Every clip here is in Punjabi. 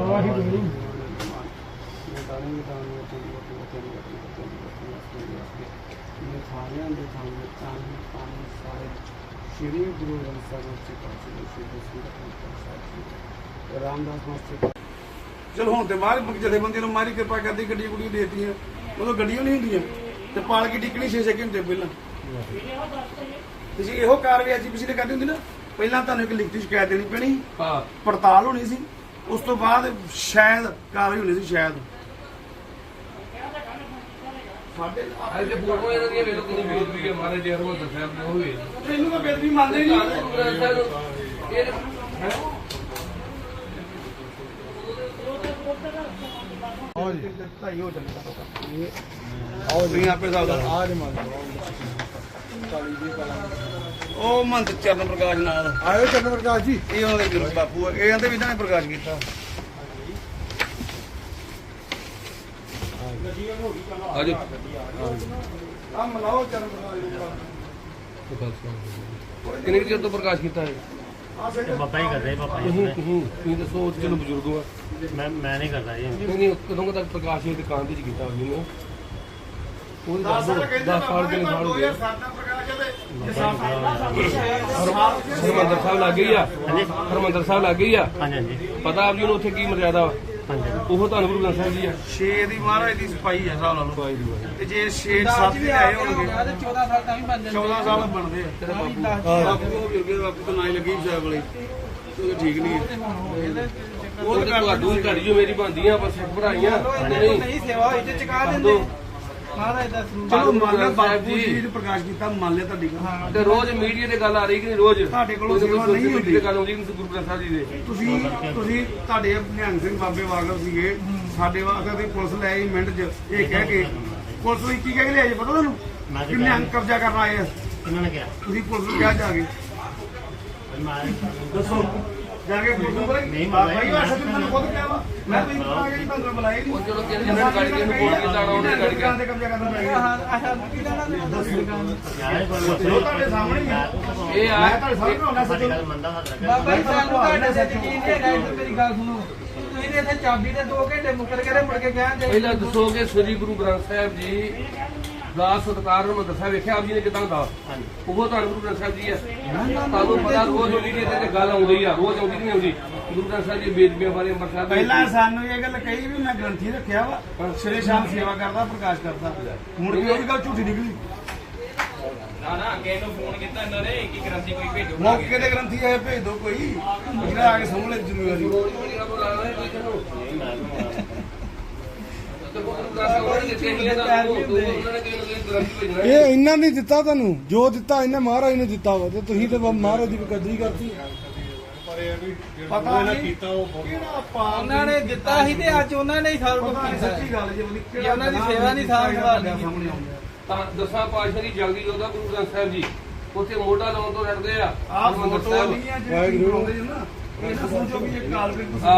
ਵਾਹਿਗੁਰੂ ਸਾਰਿਆਂ ਦੇ ਸਾਹਮਣੇ ਤਾਂ ਪਾਣੀ ਸ਼੍ਰੀ ਗੁਰੂ ਗ੍ਰੰਥ ਸਾਹਿਬ ਜੀ ਰਾਮਦਾਸ ਮਾਸਟਰ ਚਲੋ ਹੁਣ ਤੇ ਮਾਰ ਜਥੇਬੰਦੀ ਨੂੰ ਮਾਰੀ ਕਿਰਪਾ ਕਰਦੀ ਗੱਡੀ ਗੁੱਡੀ ਦੇਤੀਆਂ। ਉਦੋਂ ਗੱਡੀਆਂ ਨਹੀਂ ਹੁੰਦੀਆਂ। ਤੇ ਪਾਲ ਕੇ ਟਿਕਣੀ 6-6 ਘੰਟੇ ਪਹਿਲਾਂ। ਤੁਸੀਂ ਇਹੋ ਕਾਰਵਾਈ ਅੱਜ ਪਿਛਲੇ ਕਰਦੇ ਹੁੰਦੇ ਨਾ ਪਹਿਲਾਂ ਤੁਹਾਨੂੰ ਇੱਕ ਲਿਖਤੀ ਸ਼ਿਕਾਇਤ ਦੇਣੀ ਪੈਣੀ। ਹਾਂ। ਪੜਤਾਲ ਹੋਣੀ ਸੀ। ਉਸ ਤੋਂ ਬਾਅਦ ਸ਼ਾਇਦ ਕਾਰਵਾਈ ਹੋਣੀ ਸੀ ਸ਼ਾਇਦ। ਸਾਡੇ ਅੱਜ ਫੋਟੋ ਇਹਨਾਂ ਦੀਆਂ ਵੇਖੋ ਕਿੰਨੀ ਬੇਇੱਜ਼ਤੀ ਹੈ ਮਹਾਰਾਜ ਜੀ ਹਰਮੰਦਰ ਸਾਹਿਬ ਦੇ ਹੋਏ ਇਹਨੂੰ ਤਾਂ ਬੇਦਬੀ ਮੰਨਦੇ ਨਹੀਂ। ਇਹ ਢਾਈ ਹੋ ਚੱਲੇ ਆਓ ਤੁਸੀਂ ਆਪੇ ਸਾਵਧਾਨ ਆਜ ਮੰਨ ਉਹ ਮੰਤ ਚਰਨ ਪ੍ਰਕਾਸ਼ ਨਾਲ। ਆਇਓ ਚੰਦਰ ਪ੍ਰਕਾਸ਼ ਜੀ। ਇਹ ਉਹਦੇ ਗੁਰੂ ਬਾਪੂ ਆ। ਇਹ ਆਂਦੇ ਵੀ ਇਹਨਾਂ ਨੇ ਪ੍ਰਕਾਸ਼ ਕੀਤਾ। ਆਜੋ ਆ ਮਨਾਓ ਚਰਨ ਪ੍ਰਕਾਸ਼ ਕਿੰਨੇ ਕੁ ਚਿਰ ਤੋਂ ਪ੍ਰਕਾਸ਼ ਕੀਤਾ ਹੈ ਪਾਪਾ ਹੀ ਕਰਦੇ ਪਾਪਾ ਤੁਸੀਂ ਜੀ ਤੁਸੀਂ ਤੁਸੀਂ ਦੱਸੋ ਚਲੋ ਬਜ਼ੁਰਗ ਹੋ? ਮੈਂ ਮੈਂ ਨਹੀਂ ਕਰਦਾ ਜੀ। ਨਹੀਂ ਨਹੀਂ ਕਦੋਂ ਕੁ ਤੱਕ ਪ੍ਰਕਾਸ਼ ਦੀ ਦੁਕਾਨ ਤੇ ਕੀਤਾ ਹੋਈ ਨੇ ਉਹ 10 ਦੱਸ ਸਾਲ ਦਿਓ ਕਹਿੰਦੇ 10 ਸਾਲ ਦੇ ਸਾਲ ਹੋ ਗਏ? 2007 ਦਾ ਪ੍ਰਕਾਸ਼ ਹੈ ਹਰਮੰਦਰ ਸਾਹਿਬ ਲੱਗ ਗਈ ਆ? ਹਰਮੰਦਰ ਸਾਹਿਬ ਲੱਗ ਗਈ ਆ? ਹਾਂਜੀ ਹਾਂਜੀ। ਪਤਾ ਆਪ ਜੀ ਨੂੰ ਉੱਥੇ ਕੀ ਮਰਿਆਦਾ ਵਾ? ਉਹ ਤੁਹਾਨੂੰ ਗੁਰੂ ਗ੍ਰੰਥ ਸਾਹਿਬ ਜੀ ਆ? ਛੇ ਦੀ ਮਹਾਰਾਜ ਦੀ ਸਫ਼ਾਈ ਹੈ ਹਿਸਾਬ ਲਾ ਲਓ। ਦਵਾਈ ਦੀ ਤੇ ਜੇ 6 7 ਦੇ ਆਏ ਹੋਣਗੇ। 14 ਸਾਲ ਤਾਂ ਵੀ ਬਣ 14 ਸਾਲ ਬਣਦੇ ਆ। ਤੇਰੇ ਬਾਪੂ। ਬਾਪੂ ਉਹ ਬਾਪੂ ਤੋਂ ਨਾਈ ਲੱਗੀ ਸ਼ਾਇਦ ਵਾਲੀ। ਉਹ ਠੀਕ ਨਹੀਂ ਹੈ ਉਹ ਤੇ ਤੁਹਾਨੂੰ ਹੀ ਘੜੀ ਜੋ ਮੇਰੀ ਬੰਦੀਆਂ ਬਸ ਭਰਾਈਆਂ ਨਹੀਂ। ਨਹੀਂ ਸੇਵਾ ਹੋਈ ਤੇ ਚੁਕਾ ਦਿੰਦੇ। ਮਹਾਰਾਜ ਦਾ ਸਰੂਪ ਚਲੋ ਮੰਨ ਲਿਆ ਬਾਪੂ ਜੀ ਜੀ। ਨੇ ਪ੍ਰਕਾਸ਼ ਕੀਤਾ ਮੰਨ ਲਿਆ ਤੁਹਾਡੀ ਗੱਲ ਤੇ ਰੋਜ਼ ਮੀਡੀਆ ਤੇ ਗੱਲ ਆ ਰਹੀ ਕਿ ਨਹੀਂ ਰੋਜ਼? ਤੁਹਾਡੇ ਕੋਲੋਂ ਸੇਵਾ ਨਹੀਂ ਹੁੰਦੀ। ਤੇ ਗੱਲ ਆਉਂਦੀ ਕਿ ਗੁਰੂ ਗ੍ਰੰਥ ਸਾਹਿਬ ਜੀ ਦੇ। ਤੁਸੀਂ ਤੁਸੀਂ ਤੁਹਾਡੇ ਨਿਹੰਗ ਸਿੰਘ ਬਾਬੇ ਵਾਗਰ ਸੀਗੇ। ਸਾਡੇ ਵਾਸਤੇ ਤੇ ਪੁਲਿਸ ਲੈ ਆਈ ਮਿੰਟ 'ਚ ਇਹ ਕਹਿ ਕੇ ਪੁਲਿਸ ਨੂੰ ਕੀ ਕਹਿ ਕੇ ਲਿਆਈ ਪਤਾ ਤੁਹਾਨੂੰ? ਮੈਂ ਤੇ ਕਿ ਨਿਹੰਗ ਕਬਜ਼ਾ ਕਰਨ ਆਏ ਆ? ਕਿਹਨਾਂ ਨੇ ਕਿਹਾ। ਤੁਸੀਂ ਪੁਲਿਸ ਨੂੰ ਕਿਹਾ ਜਾ ਕੇ। ਦੱਸੋ। ਜਾ ਕੇ ਪੁਲਿਸ ਨੂੰ ਬੋਲੇ ਨਹੀਂ, ਮੈਂ ਬਾਬਾ ਜੀ ਵਾਸਤੇ ਤੁਹਾਨੂੰ ਖੁਦ ਕਿਹਾ ਵਾ ਮੈਂ ਤੁਸੀਂ ਆ ਕੇ ਤੁਹਾਨੂੰ ਬੁਲਾਇਆ ਹੀ ਨਹੀਂ। ਉਹ ਚਲੋ ਕਿਹਨੇ ਜਨਰੇਟ ਕੱਢ ਕੇ ਇਹਨੂੰ ਬੋਲ ਕੇ ਦਾਣਾ ਉਹਨੇ ਕੱਢ ਕੇ ਤੇ ਕਬਜ਼ਾ ਕਰਨਾ ਪੈ ਗਿਆ। ਆਹ ਕੀ ਲੈਣਾ ਯਾਰ ਉਹ ਤੁਹਾਡੇ ਸਾਹਮਣੇ ਹੀ ਆ। ਇਹ ਆ ਮੈਂ ਤੁਹਾਡੇ ਸਾਹਮਣੇ ਹੋਣਾ ਸਾਡੀ ਸੱਚੋ ਗੱਲ ਮੰਨਦਾ ਹੱਥ ਰੱਖ ਬਾਬਾ ਜੀ ਸਾਨੂੰ ਤੁਹਾਡੇ ਤੇ ਯਕੀਨ ਨਹੀਂ ਹੈਗਾ ਇੱਧਰ ਮੇਰੀ ਗੱਲ ਸੁਣੋ। ਤੁਸੀਂ ਤੇ ਇੱਥੇ ਚਾਬੀ ਦੇ 2 ਘੰਟੇ ਮੁੱਕਰ ਕੇ ਤੇ ਮੁੜ ਕੇ ਕਹਿੰਦੇ ਪਹਿਲਾਂ ਦੱਸੋ ਕਿ ਸ੍ਰੀ ਗੁਰੂ ਗ੍ਰੰਥ ਸਾਹਿਬ ਜੀ ਦਾ ਸਤਕਾਰ ਨੂੰ ਦੱਸਿਆ ਵੇਖਿਆ ਆਪ ਜੀ ਨੇ ਕਿਦਾਂ ਦਾ ਉਹ ਤੁਹਾਨੂੰ ਗੁਰੂ ਗ੍ਰੰਥ ਸਾਹਿਬ ਜੀ ਹੈ। ਤੁਹਾਨੂੰ ਪਤਾ ਰੋਜ਼ ਮੀਡੀਆ ਤੇ ਗੱਲ ਆਉਂਦੀ ਆ ਰੋਜ਼ ਆਉਂਦੀ ਨਹੀਂ ਆਉਂਦੀ। ਗੁਰੂ ਗ੍ਰੰਥ ਸਾਹਿਬ ਜੀ ਬੇਦਬੀਆਂ ਬਾਰੇ ਅੰਮ੍ਰਿਤਸਰ ਦੇ ਪਹਿਲਾਂ ਸਾਨੂੰ ਇਹ ਗੱਲ ਕਹੀ ਵੀ ਮੈਂ ਗ੍ਰੰਥੀ ਰੱਖਿਆ ਵਾ ਸਵੇਰੇ ਸ਼ਾਮ ਸੇਵਾ ਕਰਦਾ ਪ੍ਰਕਾਸ਼ ਕਰਦਾ। ਮੁੜ ਕੇ ਉਹਦੀ ਗੱਲ ਝੂਠੀ ਨਿਕਲੀ। ਨਾ ਨਾ ਅੱਗੇ ਨੂੰ ਫੋਨ ਕੀਤਾ ਇਹਨਾਂ ਨੇ ਕਿ ਗ੍ਰੰਥੀ ਕੋਈ ਭੇਜੋ। ਮੌਕੇ ਤੇ ਗ੍ਰੰਥੀ ਆਏ ਭੇਜ ਦੋ ਕੋਈ। ਜਿਹੜਾ ਆ ਕੇ ਸਾਹਮਣੇ ਜ਼ਿੰਮੇਵਾਰੀ ਇਹ ਇਹਨਾਂ ਨੇ ਦਿੱਤਾ ਤੁਹਾਨੂੰ। ਜੋ ਦਿੱਤਾ ਇਹਨਾਂ ਮਹਾਰਾਜ ਨੇ ਦਿੱਤਾ ਵਾ ਤੇ ਤੁਸੀਂ ਤੇ ਮਹਾਰਾਜ ਦੀ ਕਦਰੀ ਕਰਤੀ। ਪਤਾ ਨਹੀਂ ਕੀਤਾ ਉਹ ਕਿਹੜਾ ਪਾਪ ਉਹਨਾਂ ਨੇ ਦਿੱਤਾ ਸੀ ਤੇ ਅੱਜ ਉਹਨਾਂ ਨੇ ਹੀ ਸਾਰਾ ਕੁਝ ਕੀਤਾ ਸੱਚੀ ਗੱਲ ਜੇ ਉਹਦੀ ਉਹਨਾਂ ਦੀ ਸੇਵਾ ਨਹੀਂ ਸਾਂਭ ਸੰਭਾਲ ਲਈ। ਸਾਹਮਣੇ ਆਉਂਦਾ। ਤਾਂ ਦਸਾਂ ਪਾਤਸ਼ਾਹ ਦੀ ਜਲਦੀ ਜੋਦਾ ਗੁਰੂ ਗ੍ਰੰਥ ਸਾਹਿਬ ਜੀ ਉੱਥੇ ਮੋਢਾ ਲਾਉਣ ਤੋਂ ਆ। ਫੋਟੋ ਨਹੀਂ ਆ ਜਿਹੜੀ ਨਾ। ਨਾ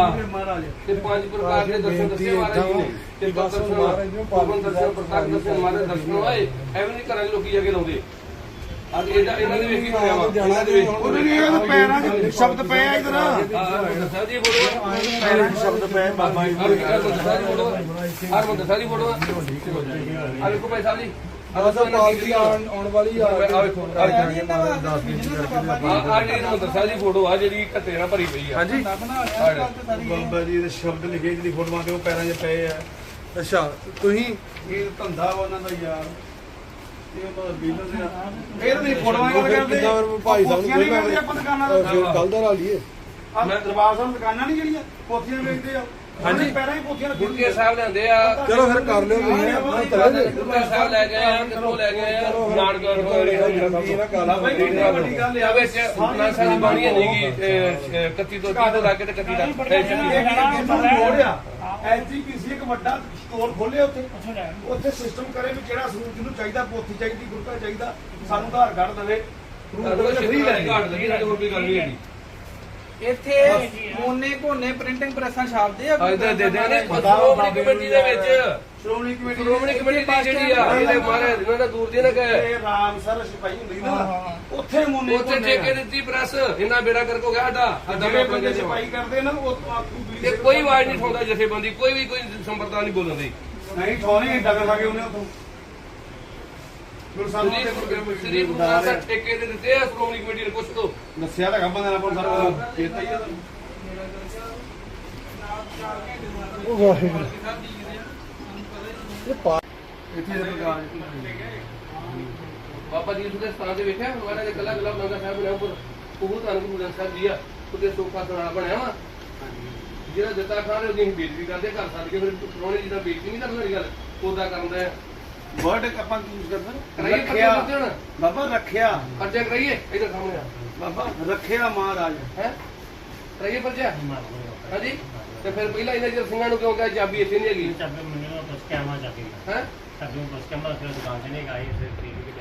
ਤੇ ਪੰਜ ਪ੍ਰਕਾਰ ਦੇ ਦਰਸ਼ਨ ਦੱਸੇ ਮਹਾਰਾਜ ਜੀ ਨੇ। ਤੇ ਦਰਸ਼ਨ ਪਵਨ ਦਰਸ਼ਨ ਪ੍ਰਸਾਦ ਦਰਸ਼ਨ ਮਹਾਰਾਜ ਦਰਸ਼ਨ ਹੋਏ। ਐਵੇਂ ਨਹੀਂ 'ਚ ਲੋਕੀ ਜਾ ਕੇ ਲਾਉਂਦੇ। ਅੱਜ ਇਹਦਾ ਇਹਨਾਂ ਦੇ ਵੇਖੀ ਹੋਇਆ ਵਾ। ਇਹਨਾਂ ਦੇ ਵੇਖ ਉਹਨੇ ਨਹੀਂ ਇਹ ਪੈਰਾਂ 'ਚ ਸ਼ਬਦ ਪਏ ਆ ਇਧਰ। ਸਾਹਿਬ ਦੀ ਫੋਟੋ ਪੈਰਾਂ 'ਚ ਸ਼ਬਦ ਪਏ ਬਾਬਾ ਜੀ। ਹਰਮੰਦਰ ਸਾਹਿਬ ਦੀ ਫੋਟੋ ਹਰਮੰਦਰ ਸਾਹਿਬ ਦੀ ਫੋਟੋ ਆ ਵੇਖੋ ਭਾਈ ਸਾਹਿਬ ਜੀ। ਇਹਨਾਂ ਪਾਲਕੀ ਆਉਣ ਆਉਣ ਵਾਲੀ ਆ। ਆ ਵੇਖੋ ਆ ਜੀ ਆ ਜਿਹੜੀ ਹਰਮੰਦਰ ਸਾਹਿਬ ਦੀ ਫੋਟੋ ਆ ਜਿਹੜੀ ਘੱਟੇ ਨਾਲ ਭਰੀ ਪਈ ਆ। ਹਾਂਜੀ। ਗੱਲ ਬਾਬਾ ਜੀ ਦੇ ਸ਼ਬਦ ਲਿਖੇ ਜਿਹੜੀ ਫੋਟੋਆਂ ਤੇ ਉਹ ਪੈਰਾਂ 'ਚ ਪਏ ਆ। ਅੱਛਾ ਤੁਸੀਂ? ਇਹ ਧੰਦਾ ਵਾ ਉਹਨਾਂ ਦਾ ਯਾਰ। ਤਾਂ ਨਹੀਂ ਫੋਟੋਆਂ ਗੱਲ ਕਰਦੇ? ਫਿਰ ਭਾਈ ਸਾਹਿਬ ਨੂੰ ਆਪਾਂ ਦੁਕਾਨਾਂ ਅਹ ਦਾ ਫਿਰ ਕੱਲ ਦਾ ਲਾ ਲਈਏ। ਆ ਦਰਬਾਰ ਸਾਹਿਬ ਦੁਕਾਨਾਂ ਨਹੀਂ ਜਿਹੜੀਆਂ? ਪੋਥੀਆਂ ਵੇਚਦੇ ਆ। ਹਾਂਜੀ। ਪੈਰਾਂ 'ਚ ਪੋਥੀਆਂ ਗੁਰਕੇ ਸਾਹਿਬ ਲੈਂਦੇ ਆ। ਚਲੋ ਫਿਰ ਕਰ ਲਿਓ ਤੁਸੀਂ ਆਪਣਾ ਜੀ। ਗੁਰਕੇ ਸਾਹਿਬ ਲੈ ਗਏ ਆ ਕਿੱਥੋਂ ਲੈ ਗਏ ਆ? ਨਾਨਕਗੜ ਤੋਂ ਕਿੰਨੀ ਵੱਡੀ ਗੱਲ ਆ। ਵਿੱਚ ਨਾ ਸਾਡੀ ਬਾਣੀ ਨਹੀਂਗੀ 31 ਤੋਂ 30 ਤੋਂ ਲਾ ਕੇ ਤੇ 31 ਤੱਕ। ਇਹ ਚੱਲੀ ਲੋੜ ਆ। ਐਜੀਪੀਸੀ ਇੱਕ ਵੱਡਾ ਸਟੋਰ ਖੋਲੇ ਉੱਥੇ। ਉੱਥੇ ਸਿਸਟਮ ਕਰੇ ਵੀ ਜਿਹੜਾ ਸਰੂਪ ਜਿਹਨੂੰ ਚਾਹੀਦਾ ਪੋਥੀ ਚਾਹੀਦੀ ਗੁਰਕਾ ਚਾਹੀਦਾ ਸਾਨੂੰ ਆਧਾਰ ਕਾਰਡ ਦੇਵੇ। ਤੁਹਾਨੂੰ ਫ੍ਰੀ ਲੈ ਘਾਟ ਲੱਗੀ ਸਾਡੇ ਕੋਲ ਕੋਈ ਗੱਲ ਨਹੀਂ ਹੈਗੀ। ਇੱਥੇ ਮੋਨੇ ਕੋਨੇ ਪ੍ਰਿੰਟਿੰਗ ਪ੍ਰੈਸਾਂ ਛਾਪਦੇ ਆ ਅੱਜ ਦੇ ਦੇ ਦੇ ਸ਼੍ਰੋਮਣੀ ਕਮੇਟੀ ਦੇ ਵਿੱਚ। ਸ਼੍ਰੋਮਣੀ ਕਮੇਟੀ ਸ਼੍ਰੋਮਣੀ ਕਮੇਟੀ ਦੀ ਜਿਹੜੀ ਆ ਇਹਦੇ ਮਹਾਰਾਜ ਇਹਨਾਂ ਦਾ ਦੂਰ ਦੀ ਨਾ ਗਏ ਇਹ ਰਾਮ ਸਰ ਸਿਪਾਹੀ ਹੁੰਦੀ ਨਾ। ਉੱਥੇ ਮੁੰਨੇ ਉੱਥੇ ਠੇਕੇ ਦਿੱਤੀ ਪ੍ਰੈਸ ਇਹਨਾਂ ਬੇੜਾ ਕਰਕੇ ਗਿਆ ਸਾਡਾ ਸਾਡਾ ਜਿਵੇਂ ਮੈਂ ਬੰਦੇ ਸਿਪਾਹੀ ਕਰਦੇ ਨਾ ਉਹ ਆਪੂ ਤੇ ਕੋਈ ਆਵਾਜ਼ ਨਹੀਂ ਠਾਉਂਦਾ ਜਥੇਬੰਦੀ ਕੋਈ ਵੀ ਕੋਈ ਸੰਪਰਦਾ ਨਹੀਂ ਬੋਲਦੀ ਨਹੀਂ ਠੋਣੇ ਡੰਗ ਖਾ ਕੇ ਉਹਨੇ ਉਥੋਂ। ਗੁਰਸਾਹਿਬ ਸ੍ਰੀ ਦੇ ਗੁਰੂ ਸ੍ਰੀ ਗੁਰੂ ਗ੍ਰੰਥ ਸਾਹਿਬ ਠੇਕੇ ਦੇ ਦਿੱਤੇ ਆ ਸ਼੍ਰੋਮਣੀ ਕਮੇਟੀ ਨੇ ਪੁੱਛ ਲਓ ਦੱਸਿਆ ਤਾਂ ਬੰਦੇ ਨਾਲ ਪਰ ਸਾਰਾ ਚੇਤਾ ਹੀ ਆ। ਤੁਹਾਨੂੰ। ਉਹ ਵਾਹਿਗੁਰੂ। ਇੱਥੇ ਦੇ ਪ੍ਰਕਾਸ਼ ਬਾਬਾ ਜੀ ਦੇ ਸਥਾਨ ਤੇ ਵੇਖਿਆ ਹਮਾਰੇ ਦੇ ਕੱਲਾ ਕੱਲਾ ਬੰਦਾ ਸਾਹਿਬ ਬਣਿਆ ਉੱਪਰ ਉਹ ਧੰਨ ਗੁਰੂ ਗ੍ਰੰਥ ਸਾਹਿਬ ਜੀ ਆ ਉਹਦੇ ਸੋਫਾ ਸੋਨਾ ਬਣਿਆ ਵਾ। ਜਿਹੜਾ ਦਿੱਤਾ ਖਾਣ ਉਹਦੀ ਬੇਇੱਜ਼ਤੀ ਕਰਦੇ ਘਰ ਛੱਡ ਕੇ ਫਿਰ ਪ੍ਰੋਣੇ ਜੀ ਦਾ ਬੇਇੱਜ਼ਤੀ ਨਹੀਂ ਕਰਨ ਵਾਲੀ ਗੱਲ ਉਹਦਾ ਕਰਦਾ ਹੈ ਵਰਡ ਆਪਾਂ ਯੂਜ਼ ਕਰਦੇ ਕਰਾਈਏ ਪਰਚਾ ਹੁਣ। ਬਾਬਾ ਰੱਖਿਆ। ਪਰਚਾ ਕਰਾਈਏ ਇਧਰ ਸਾਹਮਣੇ ਆ। ਬਾਬਾ ਰੱਖਿਆ ਮਹਾਰਾਜ। ਹੈ? ਕਰਾਈਏ ਪਰਚਾ ਹਾਂਜੀ? ਤੇ ਫਿਰ ਪਹਿਲਾਂ ਇਹਨਾਂ ਜਰ ਸਿੰਘਾਂ ਨੂੰ ਕਿਉਂ ਕਹੇ ਚਾਬੀ ਇੱਥੇ ਨਹੀਂ ਹੈਗੀ? ਚਾਬੀ ਮੈਨੂੰ ਪੁੱਛ ਕੇ ਆਵਾਂ ਚਾਬੀ ਹੈ? ਚਾਬੀ ਨੂੰ ਪੁੱਛ ਕੇ ਮੈਂ ਫਿਰ ਦੁਕਾਨ ਤੇ ਨਹੀਂ ਗਈ ਫਿਰ ਠੀਕ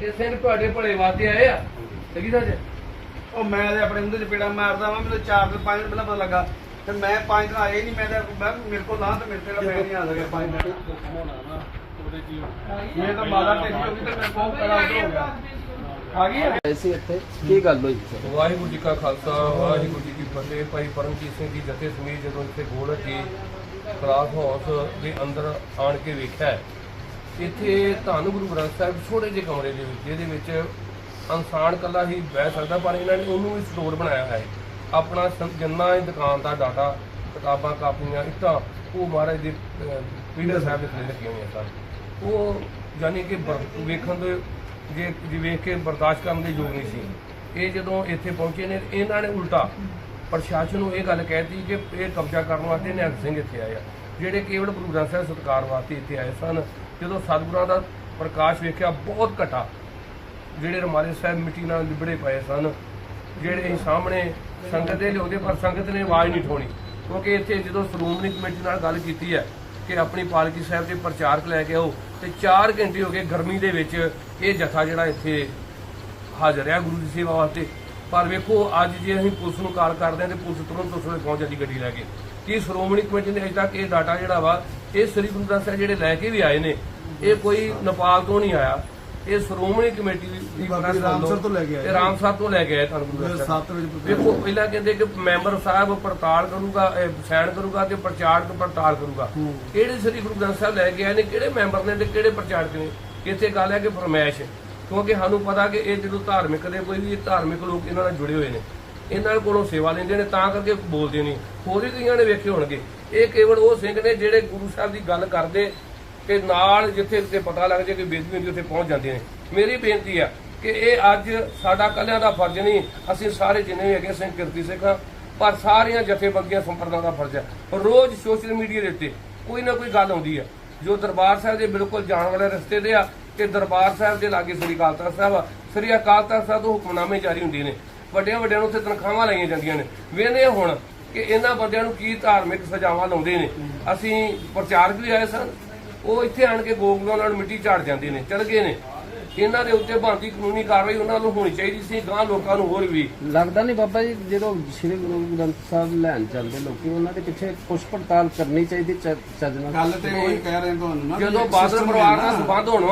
ਕਿ ਇਹ ਸਿੰਘ ਤੁਹਾਡੇ ਭਲੇ ਵਾਸਤੇ ਆਏ ਆ। ਲੱਗੀ ਸੱਚ ਉਹ ਮੈਂ ਤੇ ਆਪਣੇ ਮੂੰਹ ਤੇ ਚਪੇੜਾ ਮਾਰਦਾ ਵਾਂ ਮੈਨੂੰ 4 ਦਿਨ 5 ਦਿਨ ਪਹਿਲਾਂ ਪਤਾ ਲੱਗਾ। ਤੇ ਮੈਂ 5 ਦਿਨ ਆਏ ਨਹੀਂ ਮੈਂ ਤਾਂ ਮੇਰੇ ਕੋਲ ਨਾ ਤੇ ਮੇਰੇ ਤੇ ਮੈਂ ਨਹੀਂ ਆ ਸਕਿਆ। 5 ਦਿਨ ਮੈਂ ਤਾਂ ਮਾਦਾ ਟੈਂਸ਼ਨ ਹੋ ਗਈ ਤੇ ਮੈਂ ਬਹੁਤ ਪਹਿਲਾਂ ਉੱਧਰ ਹੋ ਗਿਆ। ਆ ਗਈ ਹੈ? ਐਸੀ ਇੱਥੇ ਕੀ ਗੱਲ ਹੋਈ ਸਰ ਵਾਹਿਗੁਰੂ ਜੀ ਕਾ ਖਾਲਸਾ ਵਾਹਿਗੁਰੂ ਜੀ ਕੀ ਫਤਿਹ। ਭਾਈ ਪਰਮਜੀਤ ਸਿੰਘ ਜੀ ਜਥੇ ਸਮੇਤ ਜਦੋਂ ਇੱਥੇ ਗੋਲਕ ਜੀ ਕਲਾਸ ਹਾਊਸ ਦੇ ਅੰਦਰ ਆਣ ਕੇ ਵੇਖਿਆ ਇੱਥੇ ਧੰਨ ਗੁਰੂ ਗ੍ਰੰਥ ਸਾਹਿਬ ਛੋਟੇ ਜਿਹੇ ਕਮਰੇ ਦੇ ਵਿੱਚ ਜਿਹਦੇ ਵਿੱਚ ਇਨਸਾਨ ਕੱਲਾ ਹੀ ਬਹਿ ਸਕਦਾ ਪਰ ਇਹਨਾਂ ਨੇ ਉਹਨੂੰ ਵੀ ਸਟੋਰ ਬਣਾਇਆ ਹੋਇਆ ਹੈ। ਆਪਣਾ ਜਿੰਨਾ ਇਹ ਦੁਕਾਨ ਦਾ ਡਾਟਾ ਕਿਤਾਬਾਂ ਕਾਪੀਆਂ ਇੱਟਾਂ ਉਹ ਮਹਾਰਾਜ ਦੇ ਪੀੜਰ ਸਾਹਿਬ ਦੇ ਥੱਲੇ ਰੱਖੀਆਂ ਹੋਈਆਂ ਸਨ। ਉਹ ਯਾਨੀ ਕਿ ਬਰ- ਵੇਖਣ ਦੇ, ਜੇ ਜੇ ਵੇਖ ਕੇ ਬਰਦਾਸ਼ਤ ਕਰਨ ਦੇ ਯੋਗ ਨਹੀਂ ਸੀ। ਇਹ ਜਦੋਂ ਇੱਥੇ ਪਹੁੰਚੇ ਨੇ, ਇਹਨਾਂ ਨੇ ਉਲਟਾ ਪ੍ਰਸ਼ਾਸਨ ਨੂੰ ਇਹ ਗੱਲ ਕਹਿਤੀ ਕਿ ਇਹ ਕਬਜ਼ਾ ਕਰਨ ਵਾਸਤੇ ਨਿਹੰਗ ਸਿੰਘ ਇੱਥੇ ਆਏ ਆ। ਜਿਹੜੇ ਕੇਵਲ ਗੁਰੂ ਗ੍ਰੰਥ ਸਾਹਿਬ ਸਤਕਾਰ ਵਾਸਤੇ ਇੱਥੇ ਆਏ ਸਨ, ਜਦੋਂ ਸਤਿਗੁਰਾਂ ਦਾ ਪ੍ਰਕਾਸ਼ ਵੇਖਿਆ, ਬਹੁਤ ਘਟਾ। ਜਿਹੜੇ ਰਮਾਲੇ ਸਾਹਿਬ ਮਿੱਟੀ ਨਾਲ ਲਿਬੜੇ ਪਏ ਸਨ, ਜਿਹੜੇ ਅਸੀਂ ਸਾਹਮਣੇ ਸੰਗਤ ਦੇ ਲਿਆਉਂਦੇ, ਪਰ ਸੰਗਤ ਨੇ ਆਵਾਜ਼ ਨਹੀਂ ਉਠਾਉਣੀ। ਕਿਉਂਕਿ ਇੱਥੇ ਜਦੋਂ ਸ਼੍ਰੋਮਣੀ ਕਮੇਟੀ ਨਾਲ ਗੱਲ ਕੀਤੀ ਹੈ ਕਿ ਆਪਣੀ ਪਾਲਕੀ ਸਾਹਿਬ ਦੇ ਪ੍ਰਚਾਰਕ ਲੈ ਕੇ ਆਓ ਤੇ 4 ਘੰਟੇ ਹੋ ਗਏ ਗਰਮੀ ਦੇ ਵਿੱਚ ਇਹ ਜਥਾ ਜਿਹੜਾ ਇੱਥੇ ਹਾਜ਼ਰ ਹੈ ਗੁਰੂ ਦੀ ਸੇਵਾ ਵਾਸਤੇ। ਪਰ ਵੇਖੋ, ਅੱਜ ਜੇ ਅਸੀਂ ਪੁਲਿਸ ਨੂੰ ਕਾਲ ਕਰਦੇ ਹਾਂ ਤੇ ਪੁਲਿਸ ਤੁਰੰਤ ਉਸ ਵੇਲੇ ਪਹੁੰਚ ਜਾਂਦੀ ਗੱਡੀ ਲੈ ਕੇ। ਕੀ ਸ਼੍ਰੋਮਣੀ ਕਮੇਟੀ ਨੇ ਅਜੇ ਤੱਕ ਇਹ ਡਾਟਾ ਜਿਹੜਾ ਵਾ, ਇਹ ਸ੍ਰੀ ਗੁਰੂ ਗ੍ਰੰਥ ਸਾਹਿਬ ਜਿਹੜੇ ਲੈ ਕੇ ਵੀ ਆਏ ਨੇ, ਇਹ ਕੋਈ ਨੇਪਾਲ ਤੋਂ ਨਹੀਂ ਆਇਆ। ਇਹ ਸ਼੍ਰੋਮਣੀ ਕਮੇਟੀ ਦੀ ਬਾਕੀ ਰਾਮਸਰ ਤੋਂ ਲੈ ਕੇ ਆਏ। ਇਹ ਰਾਮਸਰ ਤੋਂ ਲੈ ਕੇ ਆਏ ਤੁਹਾਨੂੰ ਸੱਤ ਵਜੇ ਵੇਖੋ ਪਹਿਲਾਂ ਕਹਿੰਦੇ ਕਿ ਮੈਂਬਰ ਸਾਹਿਬ ਪੜਤਾਲ ਕਰੂਗਾ ਸਾਈਨ ਕਰੂਗਾ ਤੇ ਪ੍ਰਚਾਰਕ ਪੜਤਾਲ ਕਰੂਗਾ। ਕਿਹੜੇ ਸ੍ਰੀ ਗੁਰੂ ਗ੍ਰੰਥ ਸਾਹਿਬ ਲੈ ਕੇ ਆਏ ਨੇ ਕਿਹੜੇ ਮੈਂਬਰ ਨੇ ਤੇ ਕਿਹੜੇ ਪ੍ਰਚਾਰਕ ਨੇ? ਇੱਥੇ ਗੱਲ ਹੈ ਕਿ ਫਰਮਾਇਸ਼ ਕਿਉਂਕਿ ਸਾਨੂੰ ਪਤਾ ਕਿ ਇਹ ਜਦੋਂ ਧਾਰਮਿਕ ਦੇ ਕੋਈ ਵੀ ਧਾਰਮਿਕ ਲੋਕ ਇਹਨਾਂ ਨਾਲ ਜੁੜੇ ਹੋਏ ਨੇ ਇਹਨਾਂ ਕੋਲੋਂ ਸੇਵਾ ਲੈਂਦੇ ਨੇ ਤਾਂ ਕਰਕੇ ਬੋਲਦੇ ਨਹੀਂ ਹੋਰ ਵੀ ਕਈਆਂ ਨੇ ਵੇਖੇ ਹੋਣਗੇ। ਇਹ ਕੇਵਲ ਉਹ ਸਿੰਘ ਨੇ ਜਿਹੜੇ ਗੁਰੂ ਸਾਹਿਬ ਦੀ ਗੱਲ ਕਰਦੇ ਤੇ ਨਾਲ ਜਿੱਥੇ ਕਿਤੇ ਪਤਾ ਲੱਗ ਜਾਏ ਕਿ ਬੇਦਬੀ ਹੁੰਦੀ ਉੱਥੇ ਪਹੁੰਚ ਜਾਂਦੇ ਨੇ। ਮੇਰੀ ਬੇਨਤੀ ਆ ਕਿ ਇਹ ਅੱਜ ਸਾਡਾ ਕੱਲਿਆਂ ਦਾ ਫਰਜ਼ ਨਹੀਂ ਅਸੀਂ ਸਾਰੇ ਜਿੰਨੇ ਵੀ ਹੈਗੇ ਸਿੰਘ ਕਿਰਤੀ ਸਿੱਖ ਹਾਂ, ਪਰ ਸਾਰੀਆਂ ਜਥੇਬੰਦੀਆਂ ਸੰਪਰਦਾਵਾਂ ਦਾ ਫਰਜ਼ ਹੈ ਰੋਜ਼ ਸੋਸ਼ਲ ਮੀਡੀਆ ਦੇ ਉੱਤੇ ਕੋਈ ਨਾ ਕੋਈ ਗੱਲ ਆਉਂਦੀ ਹੈ ਜੋ ਦਰਬਾਰ ਸਾਹਿਬ ਦੇ ਬਿਲਕੁਲ ਜਾਣ ਵਾਲੇ ਰਸਤੇ ਦੇ ਆ ਤੇ ਦਰਬਾਰ ਸਾਹਿਬ ਦੇ ਲਾਗੇ ਸ੍ਰੀ ਅਕਾਲ ਤਖਤ ਸਾਹਿਬ ਆ ਸ੍ਰੀ ਅਕਾਲ ਤਖਤ ਸਾਹਿਬ ਤੋਂ ਹੁਕਮਨਾਮੇ ਜਾਰੀ ਹੁੰਦੇ ਨੇ। ਵੱਡਿਆਂ ਵੱਡਿਆਂ ਨੂੰ ਉੱਥੇ ਤਨਖਾਹਾਂ ਲਾਈਆਂ ਜਾਂਦੀਆਂ ਨੇ। ਵੇਨੇ ਹੁਣ ਕਿ ਇਹਨਾਂ ਬੰਦਿਆਂ ਨੂੰ ਕੀ ਧਾਰਮਿਕ ਸਜ਼ਾਵਾਂ ਲਾਉਂਦੇ ਨੇ। ਅਸੀਂ ਪ੍ਰਚਾਰਕ ਵੀ ਆਏ ਸਨ ਉਹ ਇੱਥੇ ਆਣ ਕੇ ਗੋਗਲਾਂ ਨਾਲ ਮਿੱਟੀ ਝਾੜ ਜਾਂਦੇ ਨੇ ਚਲ ਗਏ ਨੇ। ਇਹਨਾਂ ਦੇ ਉੱਤੇ ਬਣਦੀ ਕਾਨੂੰਨੀ ਕਾਰਵਾਈ ਉਹਨਾਂ ਨੂੰ ਹੋਣੀ ਚਾਹੀਦੀ ਸੀ ਗਾਂ ਲੋਕਾਂ ਨੂੰ ਹੋਰ ਵੀ। ਲੱਗਦਾ ਨਹੀਂ ਬਾਬਾ ਜੀ ਜਦੋਂ ਸ੍ਰੀ ਗੁਰੂ ਗ੍ਰੰਥ ਸਾਹਿਬ ਲੈਣ ਚੱਲਦੇ ਲੋਕੀ ਉਹਨਾਂ ਦੇ ਪਿੱਛੇ ਪੁੱਛ ਪੜਤਾਲ ਕਰਨੀ ਚਾਹੀਦੀ ਚ- ਚੱਜ ਨਾਲ ਗੱਲ ਤੇ ਉਹੀ ਕਹਿ ਰਹੇ ਤੁਹਾਨੂੰ ਨਾ ਜਦੋਂ ਬਾਦਲ ਪਰਿਵਾਰ ਨਾਲ ਸੰਬੰਧ ਹੋਣ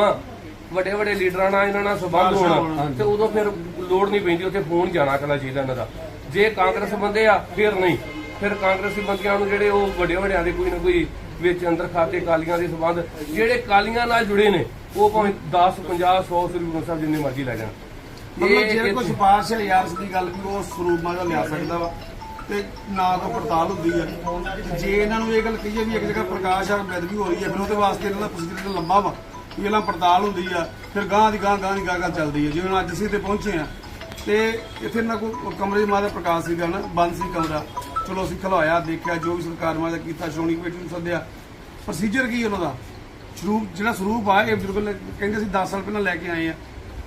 ਵੱਡੇ ਵੱਡੇ ਲੀਡਰਾਂ ਨਾਲ ਇਹਨਾਂ ਨਾਲ ਸੰਬੰਧ ਹੋਣਾ। ਤੇ ਉਦੋਂ ਫਿਰ ਲੋੜ ਨਹੀਂ ਪੈਂਦੀ ਉੱਥੇ ਫੋਨ ਜਾਣਾ ਕਰਨਾ ਚਾਹੀਦਾ ਇਹਨਾਂ ਦਾ। ਜੇ ਕਾਂਗਰਸ ਬੰਦੇ ਆ ਫਿਰ ਨਹੀਂ। ਫਿਰ ਕਾਂਗਰਸੀ ਬੰਦਿਆਂ ਨੂੰ ਜਿਹੜੇ ਉਹ ਵੱਡੇ ਵੱਡਿਆਂ ਦੇ ਕੋਈ ਨਾ ਕੋਈ ਵਿੱਚ ਅੰਦਰ ਖਾਤੇ ਕਾਲੀਆਂ ਦੇ ਸੰਬੰਧ ਜਿਹੜੇ ਕਾਲੀਆਂ ਨਾਲ ਜੁੜੇ ਨੇ ਉਹ ਭਾਵੇਂ 10 50 100 ਸ੍ਰੀ ਗੁਰੂ ਸਾਹਿਬ ਜਿੰਨੇ ਮਰਜ਼ੀ ਲੈ ਜਾਣ। ਮਤਲਬ ਜੇ ਕੋਈ ਸਿਫਾਰਿਸ਼ ਇਸ ਦੀ ਗੱਲ ਵੀ ਉਹ ਸਰੂਪ ਮਾਜਾ ਲਿਆ ਸਕਦਾ ਵਾ। ਤੇ ਨਾ ਤੋਂ ਪੜਤਾਲ ਹੁੰਦੀ ਹੈ ਜੇ ਇਹਨਾਂ ਨੂੰ ਇਹ ਗੱਲ ਕਹੀਏ ਵੀ ਇੱਕ ਜਗ੍ਹਾ ਪ੍ਰਕਾਸ਼ ਆ ਬੇਦਬੀ ਹੋ ਰਹੀ ਹੈ ਫਿਰ ਉਹਦੇ ਵਾਸਤੇ ਇਹਨਾਂ ਦਾ ਪ੍ਰੋਸੀਜਰ ਲੰਬਾ ਵਾ ਵੀ ਇਹਨਾਂ ਪੜਤਾਲ ਹੁੰਦੀ ਆ ਫਿਰ ਗਾਂ ਦੀ ਗਾਂ ਗਾਂ ਦੀ ਗਾਂ ਗਾਂ ਚੱਲਦੀ ਹੈ ਜਿਵੇਂ ਅੱਜ ਅਸੀਂ ਤੇ ਪਹੁੰਚੇ ਆ ਤੇ ਇੱਥੇ ਨਾ ਕੋਈ ਕਮਰੇ ਮਾਦਾ ਪ੍ਰਕਾਸ਼ ਸੀਗਾ ਨਾ ਬੰਦ ਸੀ ਕਮਰਾ। ਚਲੋ ਅਸੀਂ ਖਲਵਾਇਆ ਦੇਖਿਆ, ਜੋ ਵੀ ਸਰਕਾਰ ਮਾਦਾ ਕੀਤਾ, ਸ਼੍ਰੋਮਣੀ ਕਮੇਟੀ ਨੂੰ ਸੱਦਿਆ। ਪ੍ਰੋਸੀਜਰ ਕੀ ਉਹਨਾਂ ਦਾ? ਸਰੂਪ, ਜਿਹੜਾ ਸਰੂਪ ਆ, ਇਹ ਬਜ਼ੁਰਗ ਕਹਿੰਦੇ ਅਸੀਂ 10 ਸਾਲ ਪਹਿਲਾਂ ਲੈ ਕੇ ਆਏ ਆ।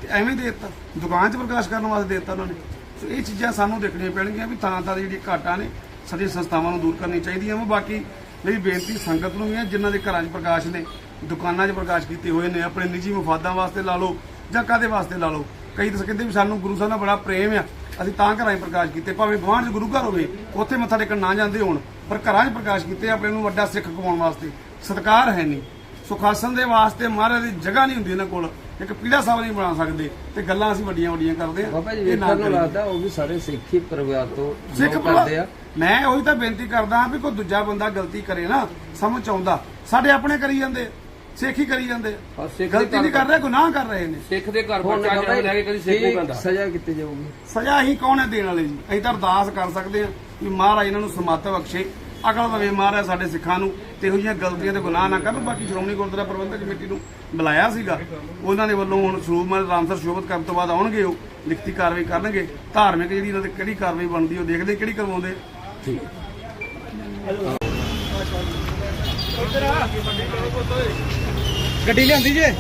ਤੇ ਐਵੇਂ ਦੇ ਦਿੱਤਾ। ਦੁਕਾਨ 'ਚ ਪ੍ਰਕਾਸ਼ ਕਰਨ ਵਾਸਤੇ ਦੇ ਦਿੱਤਾ ਉਹਨਾਂ ਨੇ। ਸੋ ਇਹ ਚੀਜ਼ਾਂ ਸਾਨੂੰ ਦੇਖਣੀਆਂ ਪੈਣਗੀਆਂ ਵੀ ਤਾਂ ਤਾਂ ਜਿਹੜੀਆਂ ਘਾਟਾਂ ਨੇ, ਸਾਡੀਆਂ ਸੰਸਥਾਵਾਂ ਨੂੰ ਦੂਰ ਕਰਨੀਆਂ ਚਾਹੀਦੀਆਂ ਵਾ। ਬਾਕੀ ਮੇਰੀ ਬੇਨਤੀ, ਸੰਗਤ ਨੂੰ ਵੀ ਹੈ, ਜਿਨ੍ਹਾਂ ਦੇ ਘਰਾਂ 'ਚ ਪ੍ਰਕਾਸ਼ ਨੇ, ਦੁਕਾਨਾਂ 'ਚ ਪ੍ਰਕਾਸ਼ ਕੀਤੇ ਹੋਏ ਨੇ, ਆਪਣੇ ਨਿੱਜੀ ਮਫਾਦਾਂ ਵਾਸਤੇ ਲਾ ਲਓ ਜਾਂ ਕਾਦੇ ਵਾਸਤੇ ਲਾ ਲਓ। ਕਈ ਤਾਂ ਕਹਿੰਦੇ ਵੀ ਸਾਨੂੰ ਗੁਰੂ ਸਾਹਿਬ ਨਾਲ ਬੜਾ ਪ੍ਰੇਮ ਆ। ਅਸੀਂ ਤਾਂ ਘਰਾਂ 'ਚ ਪ੍ਰਕਾਸ਼ ਕੀਤੇ ਭਾਵੇਂ ਗੁਆਂਢ 'ਚ ਗੁਰੂ ਘਰ ਹੋਵੇ ਉੱਥੇ ਮੱਥਾ ਟੇਕਣ ਨਾ ਜਾਂਦੇ ਹੋਣ ਪਰ ਘਰਾਂ 'ਚ ਪ੍ਰਕਾਸ਼ ਕੀਤੇ ਆਪਣੇ ਨੂੰ ਵੱਡਾ ਸਿੱਖ ਕਮਾਉਣ ਵਾਸਤੇ। ਸਤਕਾਰ ਹੈ ਨਹੀਂ। ਸੁਖਾਸਨ ਦੇ ਵਾਸਤੇ ਮਹਾਰਾਜ ਦੀ ਜਗ੍ਹਾ ਨਹੀਂ ਹੁੰਦੀ ਇਹਨਾਂ ਕੋਲ। ਇੱਕ ਪੀੜਾ ਸਾਹਿਬ ਨਹੀਂ ਬਣਾ ਸਕਦੇ ਤੇ ਗੱਲਾਂ ਅਸੀਂ ਵੱਡੀਆਂ ਵੱਡੀਆਂ ਕਰਦੇ ਆ ਬਾਬਾ ਜੀ ਵੇਖਣ ਨੂੰ ਲੱਗਦਾ ਉਹ ਵੀ ਸਾਰੇ ਸਿੱਖੀ ਪਰਿਵਾਰ ਤੋਂ ਸਿੱਖ ਕਰਦੇ ਆ। ਮੈਂ ਉਹੀ ਤਾਂ ਬੇਨਤੀ ਕਰਦਾ ਹਾਂ ਵੀ ਕੋਈ ਦੂਜਾ ਬੰਦਾ ਗਲਤੀ ਕਰੇ ਨਾ ਸਮਝ ਆਉਂਦਾ। ਸਾਡੇ ਆਪਣੇ ਕਰੀ ਜਾਂਦੇ। ਸਿੱਖ ਹੀ ਕਰੀ ਜਾਂਦੇ ਹਾਂ, ਸਿੱਖ ਦੇ ਗਲਤੀ ਨਹੀਂ ਕਰ ਰਹੇ ਗੁਨਾਹ ਕਰ ਰਹੇ ਨੇ। ਸਿੱਖ ਦੇ ਘਰ ਬੱਚਾ ਜਨਮ ਲੈ ਕੇ ਕਦੀ ਸਿੱਖ ਨਹੀਂ ਬੰਦਾ ਸਜ਼ਾ ਕੀਤੀ ਜਾਊਗੀ? ਸਜ਼ਾ ਹੀ ਕੌਣ ਹੈ ਦੇਣ ਵਾਲੇ ਜੀ? ਅਸੀਂ ਤਾਂ ਅਰਦਾਸ ਕਰ ਸਕਦੇ ਹਾਂ ਕਿ ਮਹਾਰਾਜ ਇਹਨਾਂ ਨੂੰ ਸਮੱਤ ਬਖਸ਼ੇ। ਅਕਲ ਦੇਵੇ ਮਹਾਰਾਜ ਸਾਡੇ ਸਿੱਖਾਂ ਨੂੰ ਤੇ ਇਹੋ ਜਿਹੀਆਂ ਗਲਤੀਆਂ ਤੇ ਗੁਨਾਹ ਨਾ ਕਰਨ। ਬਾਕੀ ਸ਼੍ਰੋਮਣੀ ਗੁਰਦੁਆਰਾ ਪ੍ਰਬੰਧਕ ਕਮੇਟੀ ਨੂੰ ਬੁਲਾਇਆ ਸੀਗਾ। ਉਹਨਾਂ ਦੇ ਵੱਲੋਂ ਹੁਣ ਸਰੂਪ ਮਲ ਰਾਮਸਰ ਸ਼ੋਭਤ ਕਰਨ ਤੋਂ ਬਾਅਦ ਆਉਣਗੇ ਉਹ। ਲਿਖਤੀ ਕਾਰਵਾਈ ਕਰਨਗੇ। ਧਾਰਮਿਕ ਜਿਹੜੀ ਇਹਨਾਂ ਤੇ ਕਿਹੜੀ ਕਾਰਵਾਈ ਬਣਦੀ ਉਹ ਦੇਖਦੇ ਕਿਹੜੀ ਕਰਵਾਉਂਦੇ। ਗੱਡੀ ਲਿਆਂਦੀ ਜੇ?